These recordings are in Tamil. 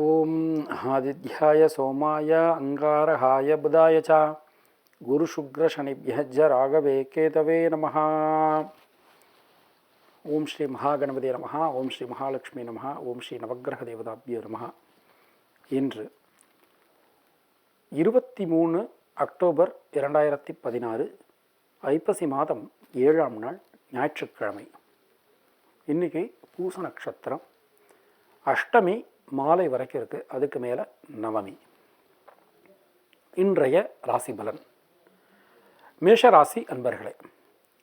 ஓம் ஆதித்யாய சோமாய அங்காரஹாய புதாய ச குருசுக்ரசனிபியஜ ராகவே கேதவே நம ஓம் ஸ்ரீ மகாகணபதி நம ஓம் ஸ்ரீ மகாலட்சுமி நம ஓம் ஸ்ரீ நவகிரக தேவதாபியோ நம இன்று இருபத்தி மூணு அக்டோபர் இரண்டாயிரத்தி பதினாறு ஐப்பசி மாதம் ஏழாம் நாள் ஞாயிற்றுக்கிழமை. இன்றைக்கி பூச நட்சத்திரம். அஷ்டமி மாலை வரைக்கும் இருக்குது அதுக்கு மேலே நவமி. இன்றைய ராசி பலன். மேஷராசி அன்பர்களே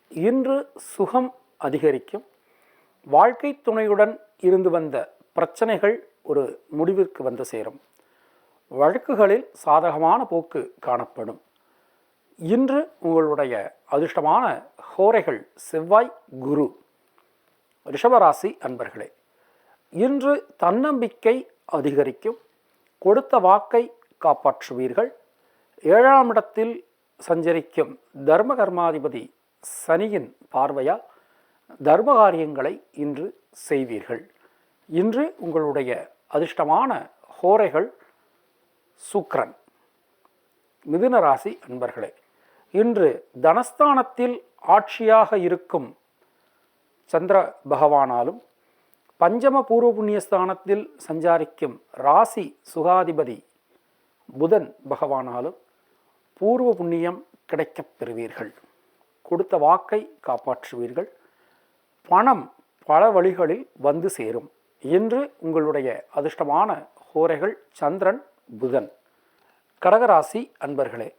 இன்று சுகம் அதிகரிக்கும். வாழ்க்கை துணையுடன் இருந்து வந்த பிரச்சனைகள் ஒரு முடிவிற்கு வந்து சேரும். வழக்குகளில் சாதகமான போக்கு காணப்படும். இன்று உங்களுடைய அதிர்ஷ்டமான ஹோரைகள் செவ்வாய் குரு ரிஷபராசி அன்பர்களே இன்று தன்னம்பிக்கை அதிகரிக்கும். கொடுத்த வாக்கை காப்பாற்றுவீர்கள். ஏழாம் இடத்தில் சஞ்சரிக்கும் தர்ம கர்மாதிபதி சனியின் பார்வையால் தர்ம காரியங்களை இன்று செய்வீர்கள். இன்று உங்களுடைய அதிர்ஷ்டமான ஹோரைகள் சுக்ரன் மிதுன ராசி அன்பர்களே இன்று தனஸ்தானத்தில் ஆட்சியாக இருக்கும் சந்திர பகவானாலும் பஞ்சம பூர்வ புண்ணியஸ்தானத்தில் சஞ்சாரிக்கும் ராசி சுகாதிபதி புதன் பகவானாலும் பூர்வ புண்ணியம் கிடைக்கப் பெறுவீர்கள். கொடுத்த வாக்கை காப்பாற்றுவீர்கள். பணம் பல வழிகளில் வந்து சேரும். இன்று உங்களுடைய அதிர்ஷ்டமான ஹோரைகள் சந்திரன் புதன். கடகராசி அன்பர்களே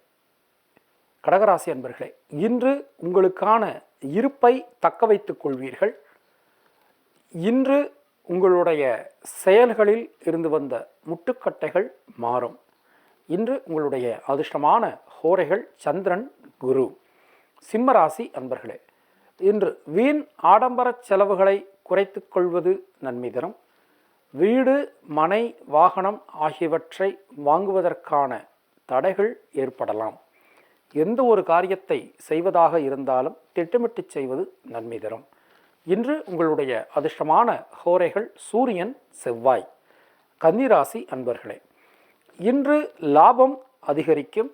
கடகராசி அன்பர்களே இன்று உங்களுக்கான இருப்பை தக்க வைத்துக் கொள்வீர்கள். இன்று உங்களுடைய செயல்களில் இருந்து வந்த முட்டுக்கட்டைகள் மாறும். இன்று உங்களுடைய அதிர்ஷ்டமான ஹோரைகள் சந்திரன் குரு சிம்மராசி அன்பர்களே இன்று வீண் ஆடம்பர செலவுகளை குறைத்து கொள்வது நன்மை தரும். வீடு மனை வாகனம் ஆகியவற்றை வாங்குவதற்கான தடைகள் ஏற்படலாம். எந்த ஒரு காரியத்தை செய்வதாக இருந்தாலும் திட்டமிட்டு செய்வது நன்மை தரும். இன்று உங்களுடைய அதிர்ஷ்டமான ஹோரைகள் சூரியன் செவ்வாய் கன்னிராசி அன்பர்களே. இன்று லாபம் அதிகரிக்கும்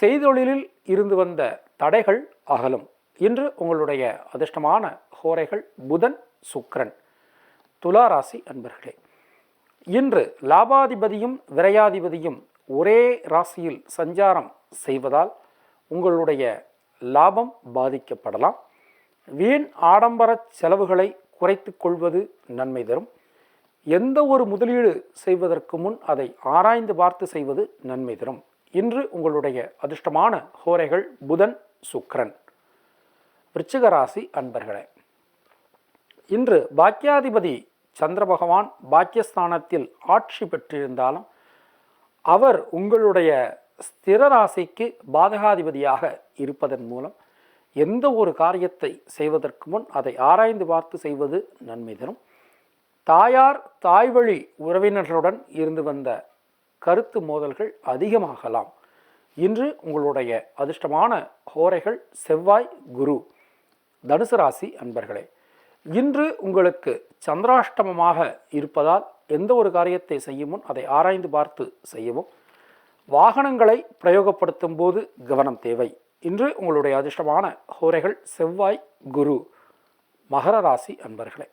செய்தொழிலில் இருந்து வந்த தடைகள் அகலும். இன்று உங்களுடைய அதிர்ஷ்டமான ஹோரைகள் புதன் சுக்ரன் துலா ராசி அன்பர்களே. இன்று லாபாதிபதியும் விரையாதிபதியும் ஒரே ராசியில் சஞ்சாரம் செய்வதால் உங்களுடைய லாபம் பாதிக்கப்படலாம். வீண் ஆடம்பர செலவுகளை குறைத்து கொள்வது நன்மை தரும். எந்த ஒரு முதலீடு செய்வதற்கு முன் அதை ஆராய்ந்து பார்த்து செய்வது நன்மை தரும். இன்று உங்களுடைய அதிர்ஷ்டமான ஹோரைகள் புதன் சுக்ரன் விருச்சிக ராசி அன்பர்களே இன்று பாக்கியாதிபதி சந்திர பகவான் பாக்கியஸ்தானத்தில் ஆட்சி பெற்றிருந்தாலும் அவர் உங்களுடைய ஸ்திர ராசிக்கு பாதகாதிபதியாக இருப்பதன் மூலம் எந்த ஒரு காரியத்தை செய்வதற்கு முன் அதை ஆராய்ந்து பார்த்து செய்வது நன்மை தரும். தாயார் தாய்வழி உறவினர்களுடன் இருந்து வந்த கருத்து மோதல்கள் அதிகமாகலாம். இன்று உங்களுடைய அதிர்ஷ்டமான ஹோரைகள் செவ்வாய் குரு தனுசு ராசி அன்பர்களே இன்று உங்களுக்கு சந்திராஷ்டமமாக இருப்பதால் எந்த ஒரு காரியத்தை செய்யும் முன் அதை ஆராய்ந்து பார்த்து செய்யவும். வாகனங்களை பிரயோகப்படுத்தும் போது கவனம் தேவை. இன்று உங்களுடைய அதிர்ஷ்டமான ஹோரைகள் செவ்வாய் குரு மகர ராசி அன்பர்களே.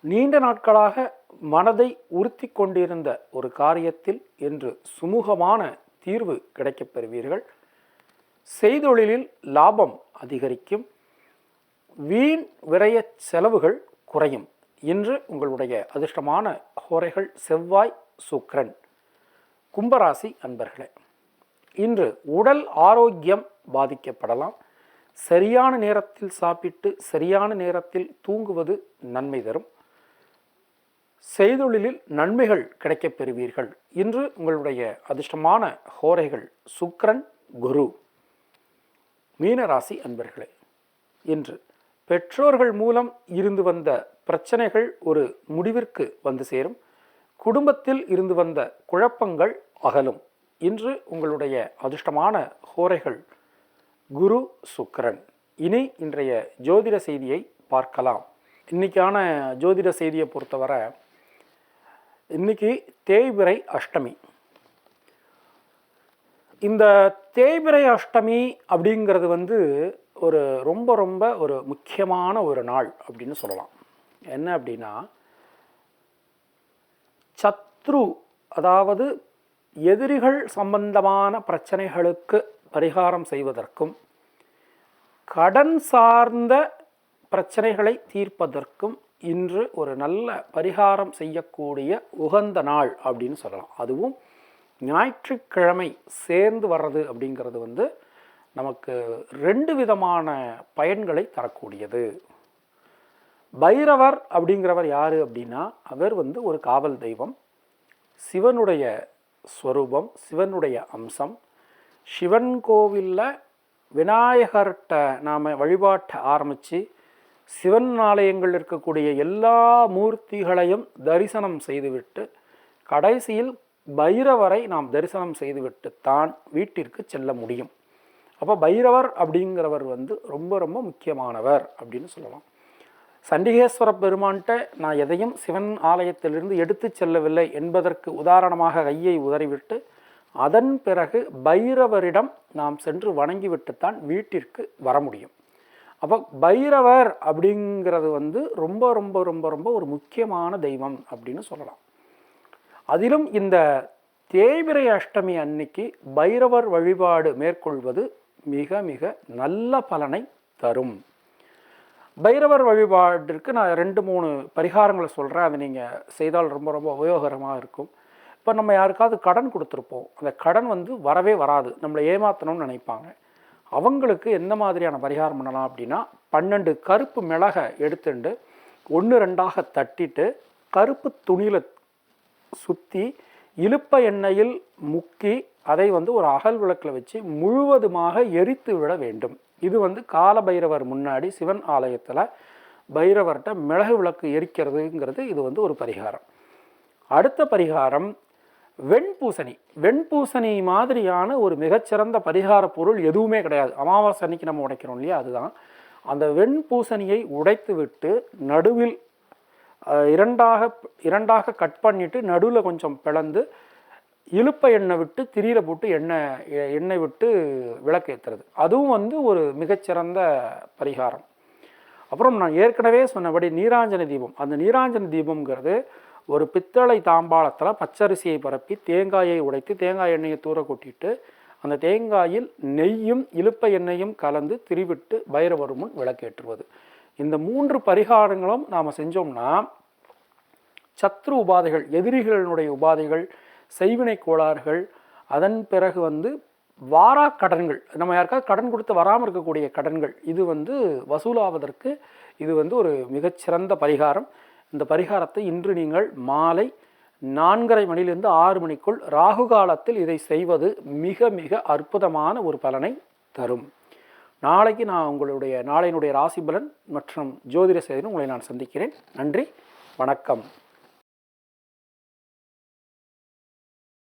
நீண்ட நாட்களாக மனதை உறுத்தி கொண்டிருந்த ஒரு காரியத்தில் இன்று சுமூகமான தீர்வு கிடைக்கப் பெறுவீர்கள். செய்தொழிலில் லாபம் அதிகரிக்கும். வீண் விரைய செலவுகள் குறையும். இன்று உங்களுடைய அதிர்ஷ்டமான ஹோரைகள் செவ்வாய் சுக்ரன் கும்பராசி அன்பர்களே. இன்று உடல் ஆரோக்கியம் பாதிக்கப்படலாம். சரியான நேரத்தில் சாப்பிட்டு சரியான நேரத்தில் தூங்குவது நன்மை தரும். செய்தொழிலில் நன்மைகள் கிடைக்கப் பெறுவீர்கள். இன்று உங்களுடைய அதிர்ஷ்டமான ஹோரைகள் சுக்ரன் குரு மீனராசி அன்பர்களே இன்று பெற்றோர்கள் மூலம் இருந்து வந்த பிரச்சனைகள் ஒரு முடிவிற்கு வந்து சேரும். குடும்பத்தில் இருந்து வந்த குழப்பங்கள் அகலும். இன்று உங்களுடைய அதிர்ஷ்டமான ஹோரைகள் குரு சுக்கரன். இனி இன்றைய ஜோதிட செய்தியை பார்க்கலாம். இன்றைக்கான ஜோதிட செய்தியை பொறுத்தவரை இன்றைக்கி தேய்பிரை அஷ்டமி. இந்த தேய்பிரை அஷ்டமி அப்படிங்கிறது வந்து ஒரு ரொம்ப ரொம்ப ஒரு முக்கியமான ஒரு நாள் அப்படின்னு சொல்லலாம். என்ன அப்படின்னா சத்ரு அதாவது எதிரிகள் சம்பந்தமான பிரச்சனைகளுக்கு பரிகாரம் செய்வதற்கும் கடன் சார்ந்த பிரச்சனைகளை தீர்ப்பதற்கும் இன்று ஒரு நல்ல பரிகாரம் செய்யக்கூடிய உகந்த நாள் அப்படின்னு சொல்லலாம். அதுவும் ஞாயிற்றுக்கிழமை சேர்ந்து வர்றது அப்படிங்கிறது வந்து நமக்கு ரெண்டு விதமான பயன்களை தரக்கூடியது. பைரவர் அப்படிங்கிறவர் யார் அப்படின்னா அவர் வந்து ஒரு காவல் தெய்வம். சிவனுடைய ஸ்வரூபம் சிவனுடைய அம்சம். சிவன் கோவிலில் விநாயகர்கிட்ட நாம் வழிபாட்டை ஆரம்பித்து சிவன் ஆலயங்கள் இருக்கக்கூடிய எல்லா மூர்த்திகளையும் தரிசனம் செய்துவிட்டு கடைசியில் பைரவரை நாம் தரிசனம் செய்துவிட்டு தான் வீட்டிற்கு செல்ல முடியும். அப்போ பைரவர் அப்படிங்கிறவர் வந்து ரொம்ப ரொம்ப முக்கியமானவர் அப்படின்னு சொல்லலாம். சண்டிகேஸ்வர பெருமான்கிட்ட நான் எதையும் சிவன் ஆலயத்திலிருந்து எடுத்து செல்லவில்லை என்பதற்கு உதாரணமாக கையை உதறிவிட்டு அதன் பிறகு பைரவரிடம் நாம் சென்று வணங்கிவிட்டுத்தான் வீட்டிற்கு வர முடியும். அப்போ பைரவர் அப்படிங்கிறது வந்து ரொம்ப ரொம்ப ரொம்ப ரொம்ப ஒரு முக்கியமான தெய்வம் அப்படின்னு சொல்லலாம். அதிலும் இந்த தேய்பிரை அஷ்டமி அன்னைக்கு பைரவர் வழிபாடு மேற்கொள்வது மிக மிக நல்ல பலனை தரும். பைரவர் வழிபாட்டிற்கு நான் ரெண்டு மூணு பரிகாரங்களை சொல்கிறேன் அதை நீங்கள் செய்தால் ரொம்ப ரொம்ப உபயோகரமாக இருக்கும். இப்போ நம்ம யாருக்காவது கடன் கொடுத்துருப்போம். அந்த கடன் வந்து வரவே வராது. நம்மளை ஏமாற்றணும்னு நினைப்பாங்க. அவங்களுக்கு எந்த மாதிரியான பரிகாரம் பண்ணலாம் அப்படின்னா பன்னெண்டு கருப்பு மிளகை எடுத்துட்டு ஒன்று ரெண்டாக தட்டிட்டு கருப்பு துணியில் சுற்றி இழுப்ப எண்ணெயில் முக்கி அதை வந்து ஒரு அகல் விளக்கில் வச்சு முழுவதுமாக எரித்து விட வேண்டும். இது வந்து கால பைரவர் முன்னாடி சிவன் ஆலயத்தில் பைரவர்கிட்ட மிளகு விளக்கு எரிக்கிறதுங்கிறது இது வந்து ஒரு பரிகாரம். அடுத்த பரிகாரம் வெண்பூசணி. வெண்பூசணி மாதிரியான ஒரு மிகச்சிறந்த பரிகார பொருள் எதுவுமே கிடையாது. அமாவாசை அன்னைக்கு நம்ம உடைக்கிறோம் இல்லையா? அதுதான். அந்த வெண்பூசணியை உடைத்து விட்டு நடுவில் இரண்டாக இரண்டாக கட் பண்ணிவிட்டு நடுவில் கொஞ்சம் பிளந்து இழுப்ப எண்ணெய் விட்டு திரியில் போட்டு எண்ணெய் எண்ணெய் விட்டு விளக்கேற்றுறது அதுவும் வந்து ஒரு மிகச்சிறந்த பரிகாரம். அப்புறம் நான் ஏற்கனவே சொன்னபடி நீராஞ்சன தீபம். அந்த நீராஞ்சன தீபம்ங்கிறது ஒரு பித்தளை தாம்பாளத்தில் பச்சரிசியை பரப்பி தேங்காயை உடைத்து தேங்காய் எண்ணெயை தூர கொட்டிட்டு அந்த தேங்காயில் நெய்யும் இழுப்ப எண்ணெயும் கலந்து திரிவிட்டு பைரவர் முன் விளக்கேற்றுவது இந்த மூன்று பரிகாரங்களும் நாம் செஞ்சோம்னா சத்ரு உபாதைகள் எதிரிகளினுடைய உபாதைகள் செய்வினை கோளாறுகள் அதன் பிறகு வந்து வாரா கடன்கள். நம்ம யாருக்காவது கடன் கொடுத்து வராமல் இருக்கக்கூடிய கடன்கள் இது வந்து வசூலாவதற்கு இது வந்து ஒரு மிகச்சிறந்த பரிகாரம். இந்த பரிகாரத்தை இன்று நீங்கள் மாலை நான்கரை மணிலிருந்து ஆறு மணிக்குள் ராகு காலத்தில் இதை செய்வது மிக மிக அற்புதமான ஒரு பலனை தரும். நாளைக்கு நான் உங்களுடைய நாளையினுடைய ராசி பலன் மற்றும் ஜோதிட செய்தியும் உங்களை நான் சந்திக்கிறேன். நன்றி வணக்கம்.